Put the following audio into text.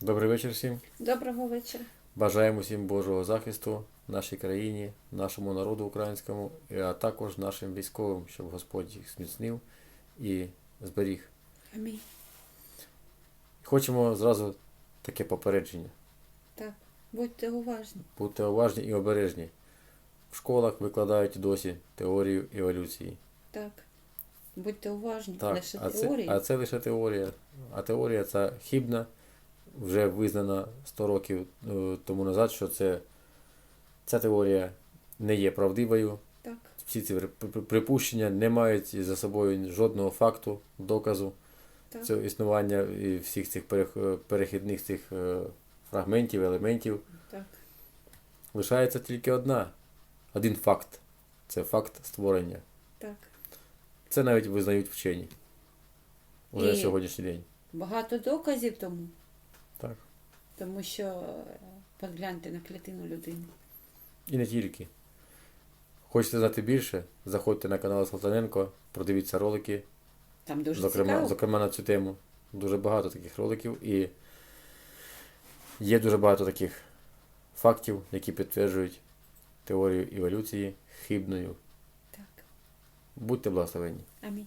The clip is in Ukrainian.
Добрий вечір всім. Доброго вечора. Бажаємо всім Божого захисту нашій країні, нашому народу українському, а також нашим військовим, щоб Господь їх зміцнив і зберіг. Амінь. Хочемо зразу таке попередження. Так, будьте уважні. Будьте уважні і обережні. В школах викладають досі теорію еволюції. Так. Будьте уважні. Так, Лише а це, теорії. а це лише теорія. А теорія це хібна, вже визнана 100 років е, тому назад, що це, ця теорія не є правдивою. Так, Всі ці при- при- припущення не мають за собою жодного факту, доказу так, цього існування і всіх цих перехідних цих е, фрагментів, елементів. так. Лишається тільки одна, один факт. Це факт створення. Так. Це навіть визнають вчені. Уже І- сьогоднішній день. Багато доказів тому. Так. Тому що е, погляньте на клітину людини. І не тільки. Хочете знати більше? Заходьте на канал Салтаненко, продивіться ролики, Там дуже зокрема, цікаво. зокрема на цю тему. Дуже багато таких роликів і є дуже багато таких фактів, які підтверджують теорію еволюції хибною. Так. Будьте благословенні. Амінь.